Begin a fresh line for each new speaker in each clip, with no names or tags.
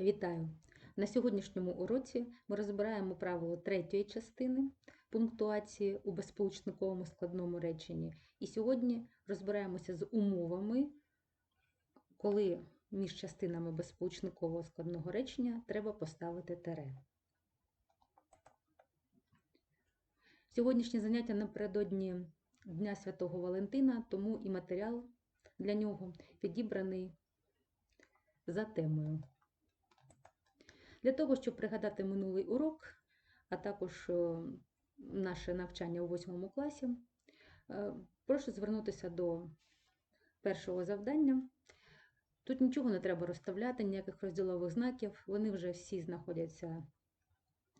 Вітаю! На сьогоднішньому уроці ми розбираємо правило третьої частини пунктуації у безполучниковому складному реченні. І сьогодні розбираємося з умовами, коли між частинами безполучникового складного речення треба поставити тере. Сьогоднішнє заняття напередодні Дня Святого Валентина, тому і матеріал для нього підібраний за темою. Для того, щоб пригадати минулий урок, а також е, наше навчання у 8 класі, е, прошу звернутися до першого завдання. Тут нічого не треба розставляти, ніяких розділових знаків, вони вже всі знаходяться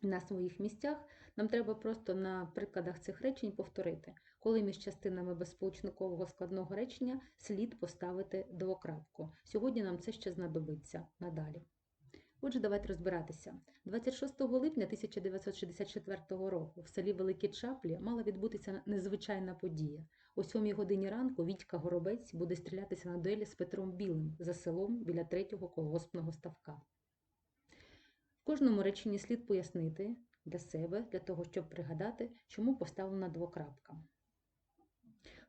на своїх місцях. Нам треба просто на прикладах цих речень повторити, коли між частинами безсполучникового складного речення слід поставити двокрапку. Сьогодні нам це ще знадобиться надалі. Отже, давайте розбиратися. 26 липня 1964 року в селі Великі Чаплі мала відбутися незвичайна подія. О 7 годині ранку Вітька Горобець буде стрілятися на дуелі з Петром Білим за селом біля третього колгоспного ставка. В кожному реченні слід пояснити для себе, для того, щоб пригадати, чому поставлена двокрапка.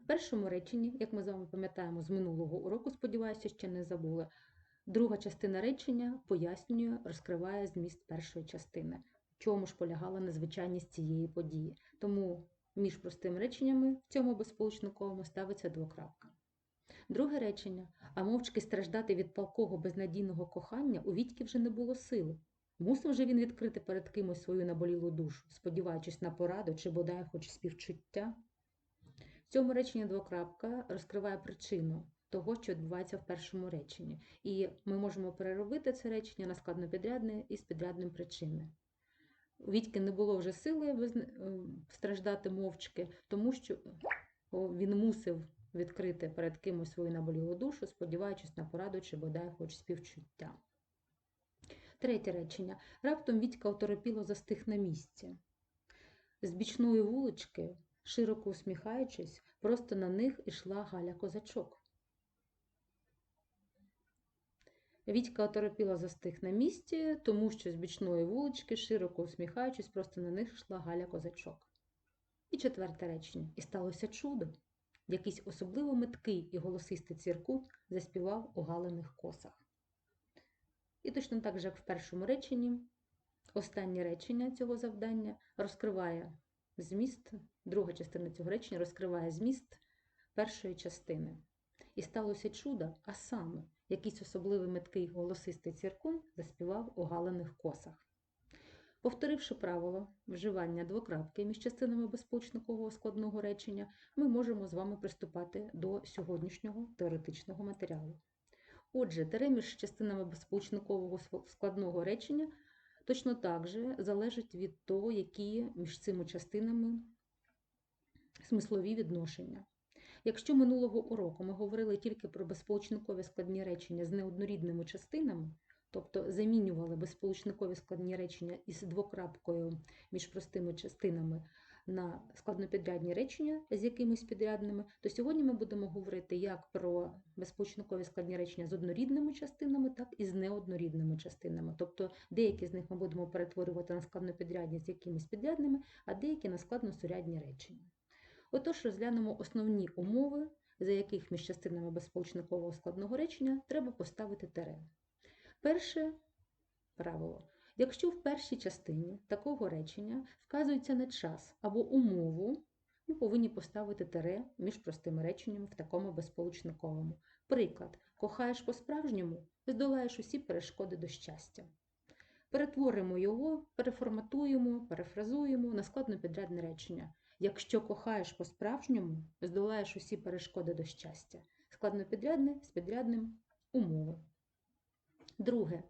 В першому реченні, як ми з вами пам'ятаємо з минулого уроку, сподіваюся, ще не забули, Друга частина речення пояснює, розкриває зміст першої частини, в чому ж полягала незвичайність цієї події. Тому між простими реченнями в цьому безполучниковому ставиться двокрапка. Друге речення, а мовчки страждати від палкого безнадійного кохання у Вітьки вже не було сили. Мусив же він відкрити перед кимось свою наболілу душу, сподіваючись на пораду чи бодай хоч співчуття. В цьому реченні двокрапка розкриває причину того, що відбувається в першому реченні. І ми можемо переробити це речення на складнопідрядне із підрядним причини. У Вітьки не було вже сили страждати мовчки, тому що він мусив відкрити перед кимось свою наболілу душу, сподіваючись на пораду чи бодай хоч співчуття. Третє речення. Раптом Вітька оторопіло застиг на місці. З бічної вулички, широко усміхаючись, просто на них ішла Галя Козачок. Вітька оторопіла застиг на місці, тому що з бічної вулички, широко усміхаючись, просто на них йшла Галя Козачок. І четверте речення. І сталося чудо. Якийсь особливо меткий і голосистий цвіркут заспівав у галених косах. І точно так же, як в першому реченні, останнє речення цього завдання розкриває зміст, друга частина цього речення розкриває зміст першої частини. І сталося чудо, а саме якийсь особливий меткий голосистий ціркун заспівав у галених косах. Повторивши правило вживання двокрапки між частинами безполучникового складного речення, ми можемо з вами приступати до сьогоднішнього теоретичного матеріалу. Отже, тере між частинами безполучникового складного речення точно так же залежить від того, які між цими частинами смислові відношення. Якщо минулого уроку ми говорили тільки про безполучникові складні речення з неоднорідними частинами, тобто замінювали безполучникові складні речення із двокрапкою між простими частинами на складнопідрядні речення з якимись підрядними, то сьогодні ми будемо говорити як про безполучникові складні речення з однорідними частинами, так і з неоднорідними частинами. Тобто деякі з них ми будемо перетворювати на складнопідрядні з якимись підрядними, а деякі на складносурядні речення. Отож, розглянемо основні умови, за яких між частинами безполучникового складного речення треба поставити тере. Перше правило. Якщо в першій частині такого речення вказується не час або умову, ми повинні поставити тере між простими реченнями в такому безполучниковому. Приклад, кохаєш по-справжньому, здолаєш усі перешкоди до щастя. Перетворимо його, переформатуємо, перефразуємо на складнопідрядне речення. Якщо кохаєш по-справжньому, здолаєш усі перешкоди до щастя. Складнопідрядне з підрядним умови. Друге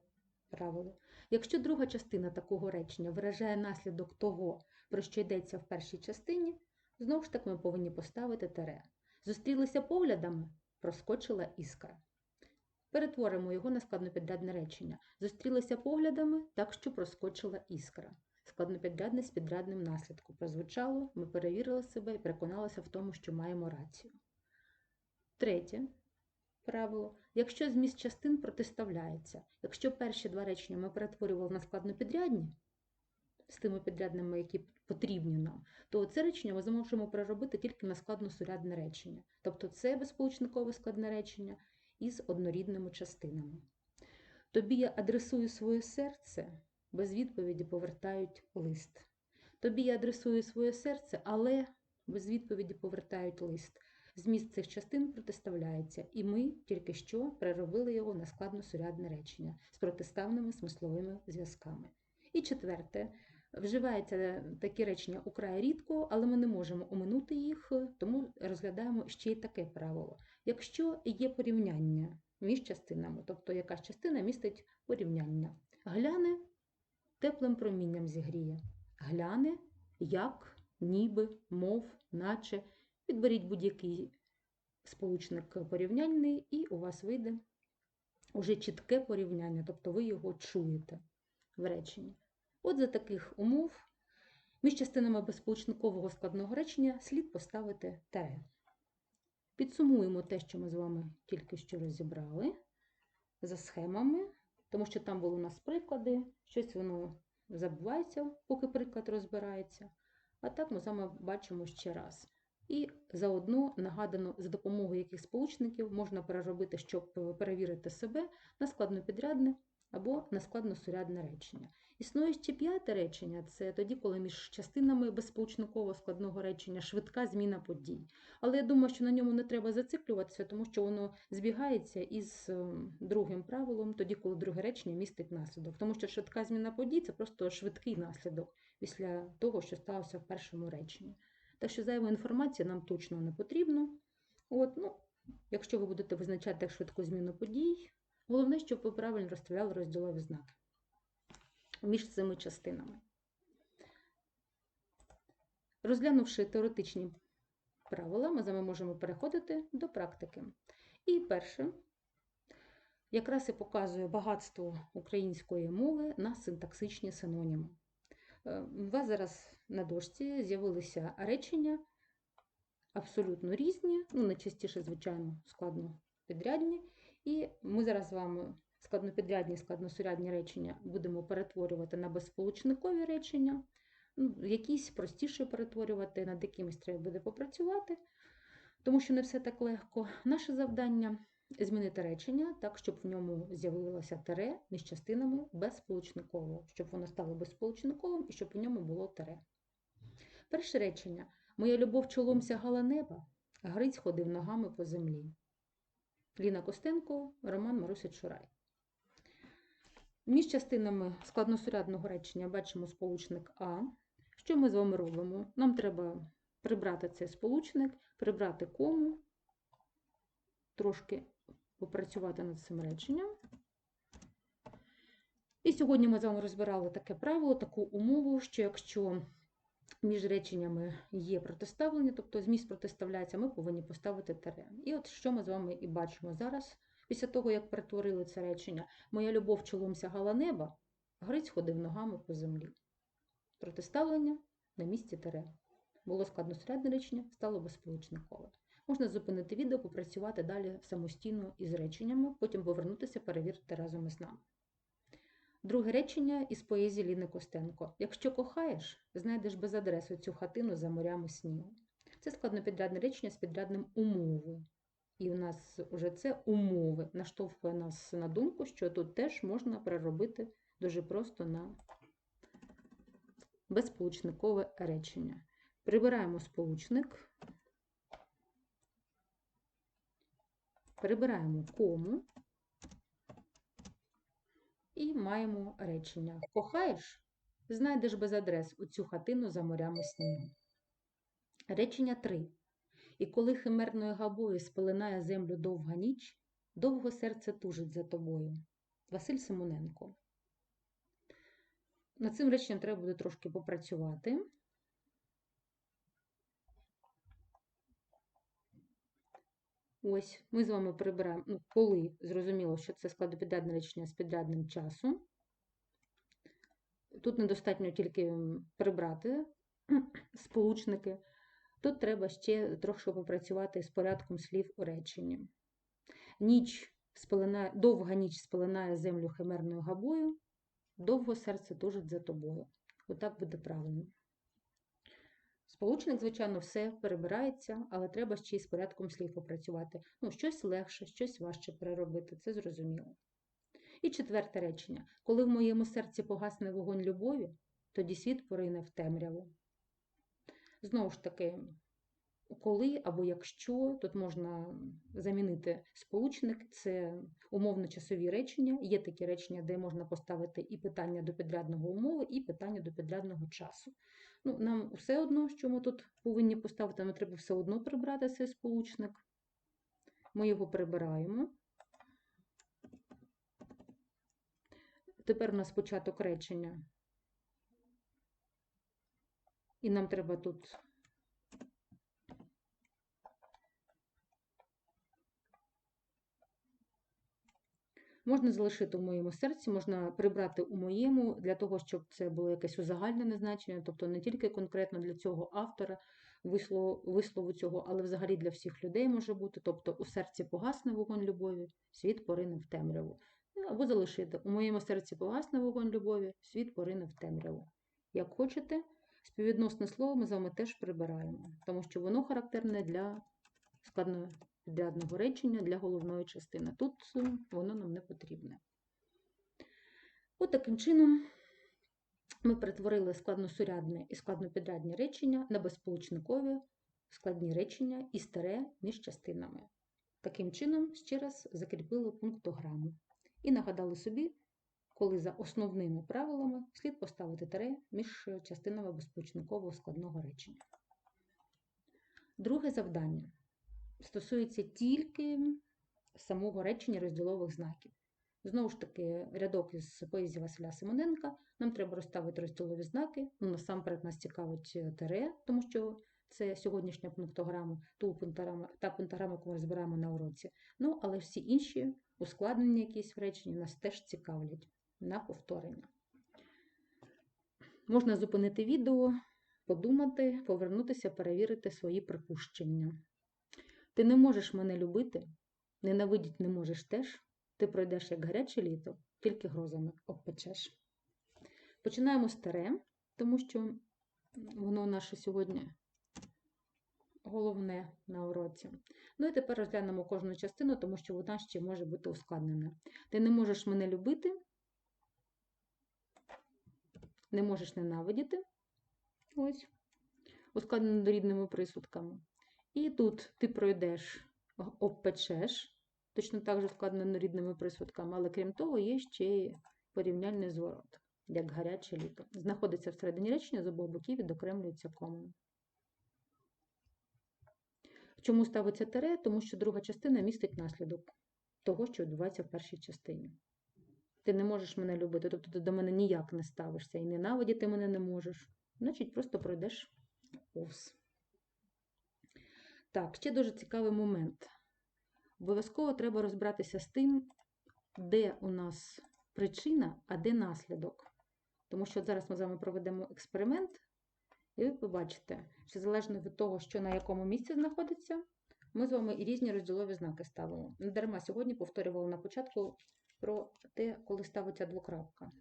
правило. Якщо друга частина такого речення виражає наслідок того, про що йдеться в першій частині, знову ж таки ми повинні поставити тере. Зустрілися поглядами, проскочила іскра. Перетворимо його на складнопідрядне речення. Зустрілися поглядами, так що проскочила іскра складнопідрядне з підрядним наслідком. Прозвучало, ми перевірили себе і переконалися в тому, що маємо рацію. Третє правило. Якщо зміст частин протиставляється, якщо перші два речення ми перетворювали на складнопідрядні, з тими підрядними, які потрібні нам, то це речення ми зможемо переробити тільки на складносурядне речення. Тобто це безполучникове складне речення із однорідними частинами. Тобі я адресую своє серце, без відповіді повертають лист. Тобі я адресую своє серце, але без відповіді повертають лист. Зміст цих частин протиставляється, і ми тільки що переробили його на складносурядне речення з протиставними смисловими зв'язками. І четверте, вживаються такі речення украй рідко, але ми не можемо оминути їх, тому розглядаємо ще й таке правило. Якщо є порівняння між частинами, тобто якась частина містить порівняння, гляне теплим промінням зігріє, гляне, як, ніби, мов, наче. Підберіть будь-який сполучник порівняльний, і у вас вийде уже чітке порівняння, тобто ви його чуєте в реченні. От за таких умов між частинами безсполучникового складного речення слід поставити тере. Підсумуємо те, що ми з вами тільки що розібрали за схемами, тому що там були у нас приклади, щось воно забувається, поки приклад розбирається. А так ми з вами бачимо ще раз. І заодно нагадано, за допомогою яких сполучників можна переробити, щоб перевірити себе на складнопідрядне або на складносурядне речення. Існує ще п'яте речення це тоді, коли між частинами безсполучникового складного речення швидка зміна подій. Але я думаю, що на ньому не треба зациклюватися, тому що воно збігається із ем, другим правилом, тоді, коли друге речення містить наслідок. Тому що швидка зміна подій це просто швидкий наслідок після того, що сталося в першому реченні. Так що зайва інформація нам точно не потрібно. От, ну, Якщо ви будете визначати швидку зміну подій, головне, щоб ви правильно розстріляли розділові знаки між цими частинами. Розглянувши теоретичні правила, ми з вами можемо переходити до практики. І перше, якраз і показує багатство української мови на синтаксичні синоніми. Е, у вас зараз на дошці з'явилися речення абсолютно різні, ну, найчастіше, звичайно, складно підрядні. І ми зараз з вами складнопідрядні складносурядні речення будемо перетворювати на безсполучникові речення, ну, якісь простіше перетворювати, над якимись треба буде попрацювати, тому що не все так легко. Наше завдання змінити речення так, щоб в ньому з'явилося тере між частинами безсполучникового, щоб воно стало безсполучниковим і щоб у ньому було тере. Перше речення Моя любов чолом сягала неба, Гриць ходив ногами по землі. Ліна Костенко, Роман Маруся Чурай. Між частинами складносурядного речення бачимо сполучник А. Що ми з вами робимо? Нам треба прибрати цей сполучник, прибрати кому, трошки попрацювати над цим реченням. І сьогодні ми з вами розбирали таке правило, таку умову, що якщо між реченнями є протиставлення, тобто зміст протиставляється, ми повинні поставити тере. І от що ми з вами і бачимо зараз, після того, як перетворили це речення, моя любов чолом сягала неба, Гриць ходив ногами по землі. Протиставлення на місці тере. Було складносрядне речення, стало безсполучникове. Можна зупинити відео, попрацювати далі самостійно із реченнями, потім повернутися, перевірити разом із нами. Друге речення із поезії Ліни Костенко. Якщо кохаєш, знайдеш без адреси цю хатину за морями снігу. Це складнопідрядне речення з підрядним умови. І у нас вже це умови наштовхує нас на думку, що тут теж можна переробити дуже просто на безсполучникове речення. Прибираємо сполучник, прибираємо кому. І маємо речення. Кохаєш? Знайдеш без адрес у хатину за морями снігу. Речення 3. І коли химерною габою спеленає землю довга ніч, довго серце тужить за тобою. Василь Симоненко. Над цим реченням треба буде трошки попрацювати. Ось, ми з вами прибираємо, ну, коли зрозуміло, що це складопідрядне речення з підрядним часом. Тут недостатньо тільки прибрати сполучники. Тут треба ще трохи попрацювати з порядком слів у реченні. Ніч спеленає, довга ніч спеленає землю химерною габою, довго серце тужить за тобою. Отак буде правильно. Сполучник, звичайно, все перебирається, але треба ще й з порядком слів попрацювати. Ну, щось легше, щось важче переробити, це зрозуміло. І четверте речення: коли в моєму серці погасне вогонь любові, тоді світ порине в темряву. Знову ж таки, коли або якщо, тут можна замінити сполучник, це умовно-часові речення. Є такі речення, де можна поставити і питання до підрядного умови, і питання до підрядного часу. Ну, Нам все одно, що ми тут повинні поставити, нам треба все одно прибрати цей сполучник. Ми його прибираємо. Тепер у нас початок речення. І нам треба тут Можна залишити у моєму серці, можна прибрати у моєму, для того, щоб це було якесь узагальнене значення, тобто не тільки конкретно для цього автора вислову, вислову цього, але взагалі для всіх людей може бути. Тобто у серці погасне вогонь любові, світ порине в темряву. Ну, або залишити у моєму серці погасне вогонь любові, світ порине в темряву. Як хочете, співвідносне слово ми з вами теж прибираємо, тому що воно характерне для складної підрядного речення для головної частини. Тут воно нам не потрібне. От таким чином ми перетворили складносурядне і складнопідрядні речення на безполучникові складні речення і старе між частинами. Таким чином, ще раз закріпили пунктограму і нагадали собі, коли за основними правилами слід поставити таре між частинами безполучникового складного речення. Друге завдання стосується тільки самого речення розділових знаків. Знову ж таки, рядок із поезії Василя Симоненка. Нам треба розставити розділові знаки. Ну, Насамперед нас цікавить е, тере, тому що це сьогоднішня пунктограма, ту пунктограму, та пунктограма, яку ми розбираємо на уроці. Ну, але всі інші ускладнення якісь в реченні нас теж цікавлять на повторення. Можна зупинити відео, подумати, повернутися, перевірити свої припущення. Ти не можеш мене любити, ненавидіть не можеш теж. Ти пройдеш як гаряче літо, тільки грозами обпечеш. Починаємо з таре, тому що воно наше сьогодні головне на уроці. Ну і тепер розглянемо кожну частину, тому що вона ще може бути ускладнена. Ти не можеш мене любити, не можеш ненавидіти. Ось, ускладнено дорідними присудками. І тут ти пройдеш, обпечеш, точно так же складно рідними присудками, але крім того, є ще й порівняльний зворот, як гаряче літо. Знаходиться всередині речення з обох боків відокремлюється комом. Чому ставиться тере? Тому що друга частина містить наслідок того, що відбувається в першій частині. Ти не можеш мене любити, тобто ти до мене ніяк не ставишся і ненавидіти мене не можеш. Значить, просто пройдеш повз. Так, ще дуже цікавий момент. Обов'язково треба розбиратися з тим, де у нас причина, а де наслідок. Тому що зараз ми з вами проведемо експеримент, і ви побачите, що залежно від того, що на якому місці знаходиться, ми з вами і різні розділові знаки ставимо. Не дарма сьогодні повторювала на початку про те, коли ставиться двокрапка.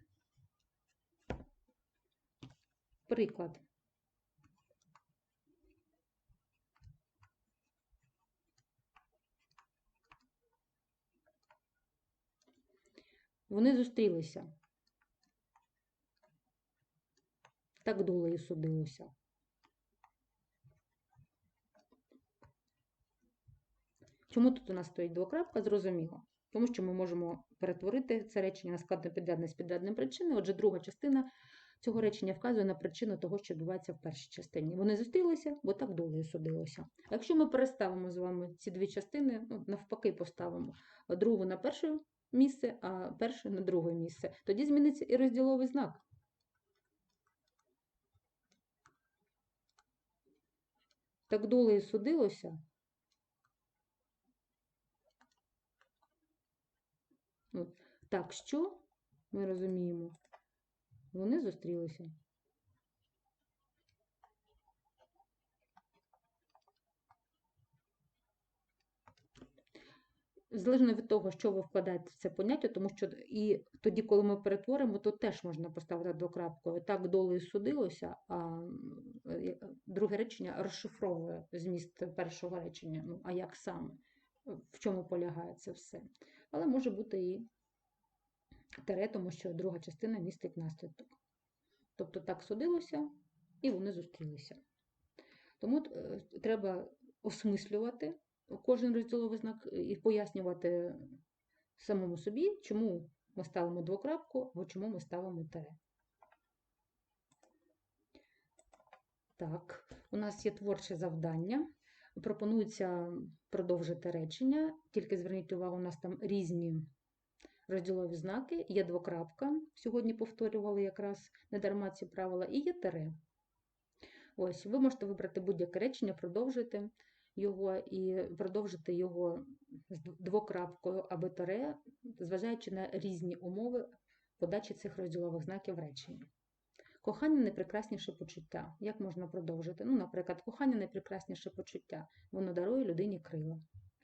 Приклад. Вони зустрілися. Так долею судилося. Чому тут у нас стоїть двокрапка? Зрозуміло. Тому що ми можемо перетворити це речення на складнопідрядне з підрядним причиною. Отже, друга частина цього речення вказує на причину того, що відбувається в першій частині. Вони зустрілися, бо так долею судилося. А якщо ми переставимо з вами ці дві частини, ну, навпаки, поставимо другу на першу місце, а перше на друге місце. Тоді зміниться і розділовий знак. Так долею судилося. От. Так що ми розуміємо? Вони зустрілися. залежно від того, що ви вкладаєте в це поняття, тому що і тоді, коли ми перетворимо, то теж можна поставити двокрапкою. Так долею судилося, а е, друге речення розшифровує зміст першого речення. Ну, а як саме? В чому полягає це все? Але може бути і тере, тому що друга частина містить наслідок. Тобто так судилося, і вони зустрілися. Тому е, треба осмислювати кожен розділовий знак і пояснювати самому собі, чому ми ставимо двокрапку або чому ми ставимо тере. Так, у нас є творче завдання. Пропонується продовжити речення, тільки зверніть увагу, у нас там різні розділові знаки, є двокрапка, сьогодні повторювали якраз недарма ці правила, і є тере. Ось, ви можете вибрати будь-яке речення, продовжити його і продовжити його з двокрапкою або тере, зважаючи на різні умови подачі цих розділових знаків речення. Кохання найпрекрасніше почуття. Як можна продовжити? Ну, наприклад, кохання найпрекрасніше почуття. Воно дарує людині крила.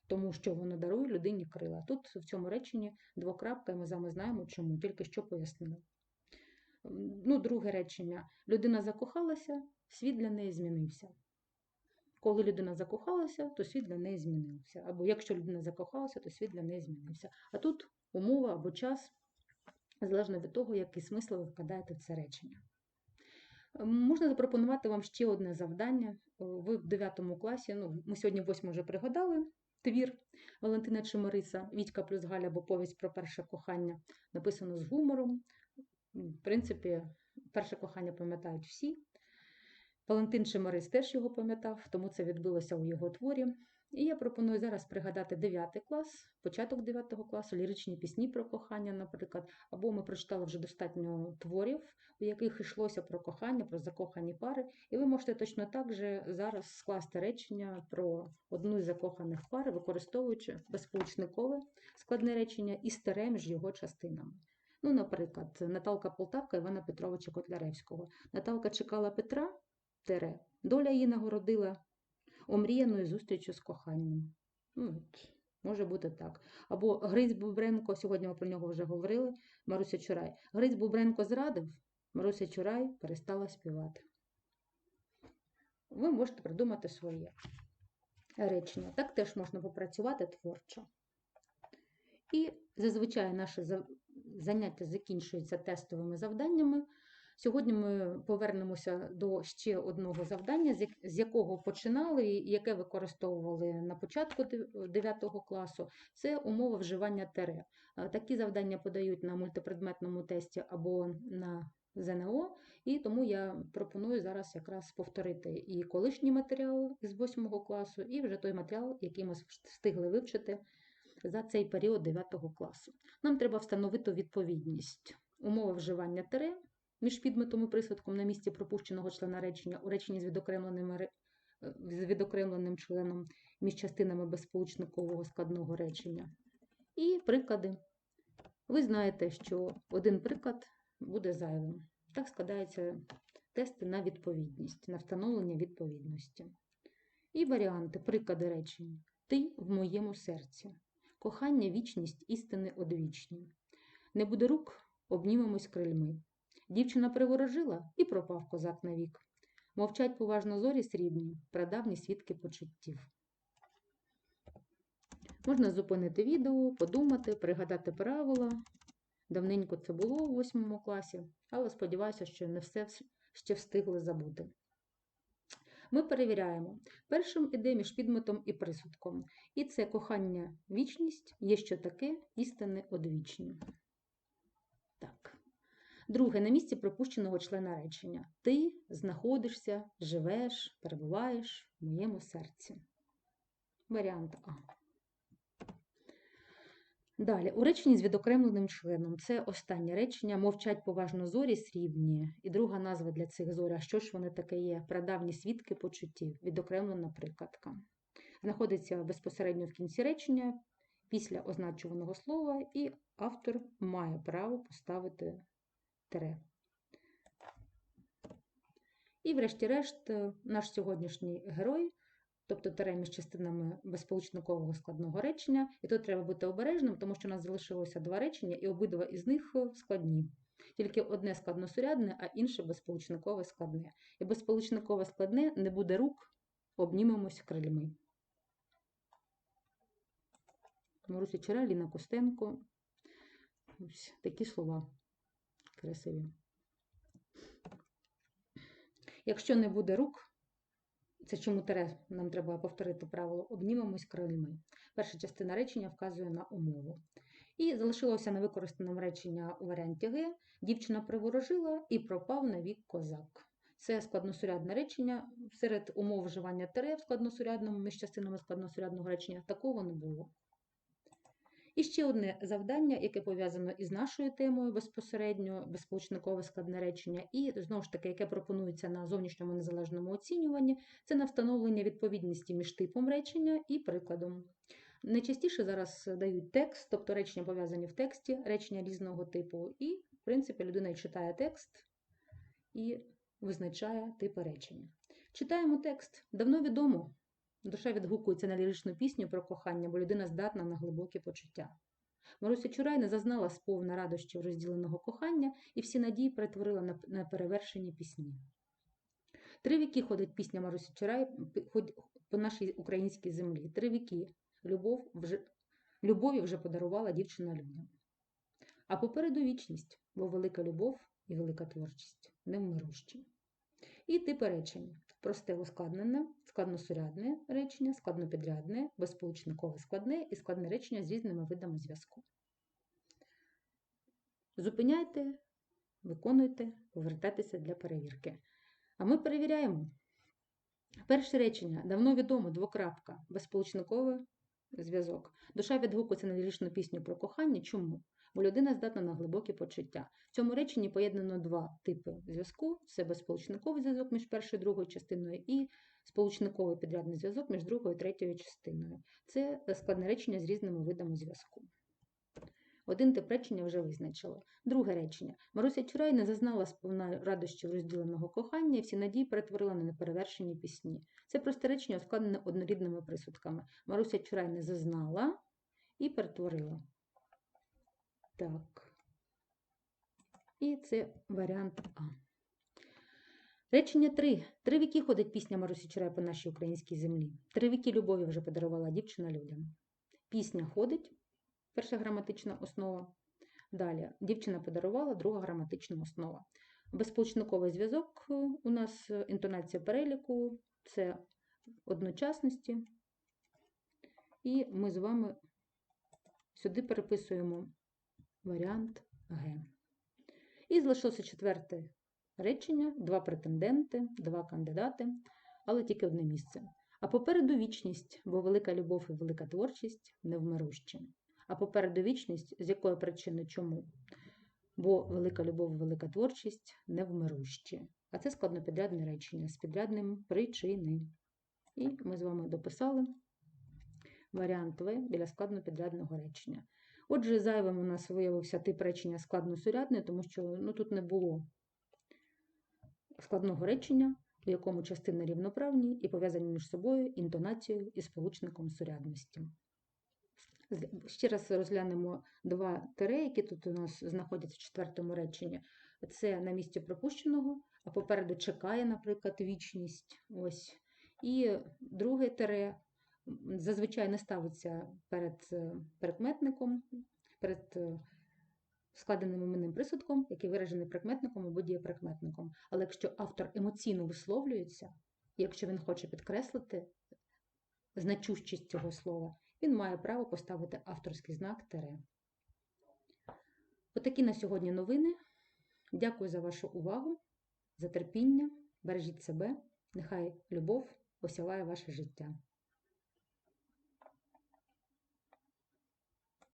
Тому що воно дарує людині крила. Тут в цьому реченні двокрапка, і ми з знаємо, чому, тільки що пояснили. Ну, Друге речення. Людина закохалася, світ для неї змінився. Коли людина закохалася, то світ для неї змінився. Або якщо людина закохалася, то світ для неї змінився. А тут умова або час, залежно від того, який смисл ви вкладаєте в це речення. Можна запропонувати вам ще одне завдання. Ви в 9 класі, ну, ми сьогодні 8 вже пригадали твір Валентина Чимориса, Вітька плюс Галя, або повість про перше кохання, написано з гумором. В принципі, перше кохання пам'ятають всі. Валентин Чиморис теж його пам'ятав, тому це відбилося у його творі. І я пропоную зараз пригадати 9 клас, початок 9 класу, ліричні пісні про кохання, наприклад, або ми прочитали вже достатньо творів, у яких йшлося про кохання, про закохані пари. І ви можете точно так же зараз скласти речення про одну з закоханих пар, використовуючи безполучникове складне речення і старе між його частинами. Ну, наприклад, Наталка Полтавка Івана Петровича Котляревського. Наталка чекала Петра, тере, доля її нагородила омріяною зустрічю з коханням. Ну, Може бути так. Або Гриць Бубренко, сьогодні ми про нього вже говорили, Маруся Чурай. Гриць Бубренко зрадив, Маруся Чурай перестала співати. Ви можете придумати своє речення. Так теж можна попрацювати творчо. І зазвичай наше заняття закінчується тестовими завданнями. Сьогодні ми повернемося до ще одного завдання, з якого починали і яке використовували на початку 9 класу. Це умова вживання тере. Такі завдання подають на мультипредметному тесті або на ЗНО, і тому я пропоную зараз якраз повторити і колишній матеріал з 8 класу, і вже той матеріал, який ми встигли вивчити за цей період 9 класу. Нам треба встановити відповідність. Умова вживання тере між підметом і присвятком на місці пропущеного члена речення у реченні з відокремленим, е, з відокремленим членом між частинами безполучникового складного речення. І приклади. Ви знаєте, що один приклад буде зайвим. Так складаються тести на відповідність, на встановлення відповідності. І варіанти, приклади речень. Ти в моєму серці. Кохання, вічність, істини одвічні. Не буде рук, обнімемось крильми. Дівчина приворожила і пропав козак навік. Мовчать поважно зорі срібні, прадавні свідки почуттів. Можна зупинити відео, подумати, пригадати правила. Давненько це було у восьмому класі, але сподіваюся, що не все ще встигли забути. Ми перевіряємо. Першим іде між підметом і присудком. І це кохання вічність, є що таке істини одвічні. Так. Друге, на місці пропущеного члена речення. Ти знаходишся, живеш, перебуваєш в моєму серці. Варіант А. Далі, у реченні з відокремленим членом. Це останнє речення. Мовчать поважно зорі срібні. І друга назва для цих зорі. А що ж вони таке є? Прадавні свідки почуттів, відокремлена прикладка. Знаходиться безпосередньо в кінці речення після означуваного слова, і автор має право поставити тире. І, врешті-решт, наш сьогоднішній герой тобто тире між частинами безсполучникового складного речення. І тут треба бути обережним, тому що у нас залишилося два речення, і обидва із них е, складні. Тільки одне складносурядне, а інше безсполучникове складне. І безсполучникове складне не буде рук, обнімемось крильми. Маруся Чара, Ліна Костенко. Ось такі слова красиві. Якщо не буде рук, це чому тере, нам треба повторити правило, обнімемось крильми. Перша частина речення вказує на умову. І залишилося невикористаним речення у варіанті Г. Дівчина приворожила і пропав на вік козак. Це складносурядне речення. Серед умов вживання тере в складносурядному між частинами складносурядного речення такого не було. І ще одне завдання, яке пов'язано із нашою темою безпосередньо, безсполучникове складне речення, і знову ж таки, яке пропонується на зовнішньому незалежному оцінюванні, це на встановлення відповідності між типом речення і прикладом. Найчастіше зараз дають текст, тобто речення пов'язані в тексті, речення різного типу, і, в принципі, людина читає текст і визначає типи речення. Читаємо текст. Давно відомо. Душа відгукується на ліричну пісню про кохання, бо людина здатна на глибокі почуття. Маруся Чурай не зазнала сповна радощів розділеного кохання і всі надії перетворила на, перевершені пісні. Три віки ходить пісня Марусі Чурай по нашій українській землі. Три віки любов вже, любові вже подарувала дівчина людям. А попереду вічність, бо велика любов і велика творчість невмирущі. І типи речень. Просте ускладнене, складносурядне речення, складнопідрядне, безсполучникове складне і складне речення з різними видами зв'язку. Зупиняйте, виконуйте, повертайтеся для перевірки. А ми перевіряємо. Перше речення давно відомо двокрапка, безсполучниковий зв'язок. Душа відгукується на ліричну пісню про кохання. Чому? бо людина здатна на глибокі почуття. В цьому реченні поєднано два типи зв'язку: це безсполучниковий зв'язок між першою і другою частиною, і сполучниковий підрядний зв'язок між другою і третьою частиною. Це складне речення з різними видами зв'язку. Один тип речення вже визначили. Друге речення. Маруся Чурай не зазнала сповна радощів розділеного кохання і всі надії перетворила на неперевершені пісні. Це просте речення ускладнене однорідними присудками. Маруся Чурай не зазнала і перетворила. Так. І це варіант А. Речення 3. Три віки ходить пісня Марусі Чурай по нашій українській землі. Три віки любові вже подарувала дівчина людям. Пісня ходить, перша граматична основа. Далі дівчина подарувала друга граматична основа. Безполучниковий зв'язок у нас інтонація переліку, це одночасності. І ми з вами сюди переписуємо варіант Г. І залишилося четверте речення: два претенденти, два кандидати, але тільки одне місце. А попереду вічність, бо велика любов і велика творчість невмирущі. А попереду вічність, з якої причини чому? Бо велика любов і велика творчість невмирущі. А це складнопідрядне речення з підрядним причини. І ми з вами дописали варіант В біля складнопідрядного речення. Отже, зайвим у нас виявився тип речення складносурядне, тому що ну, тут не було складного речення, у якому частини рівноправні і пов'язані між собою інтонацією і сполучником сурядності. Ще раз розглянемо два тире, які тут у нас знаходяться в четвертому реченні. Це на місці пропущеного, а попереду чекає, наприклад, вічність. Ось. І друге тире зазвичай не ставиться перед е, прикметником, перед е, складеним іменним присудком, який виражений прикметником або дієприкметником. Але якщо автор емоційно висловлюється, якщо він хоче підкреслити значущість цього слова, він має право поставити авторський знак тере. Отакі на сьогодні новини. Дякую за вашу увагу, за терпіння. Бережіть себе, нехай любов осяває ваше життя.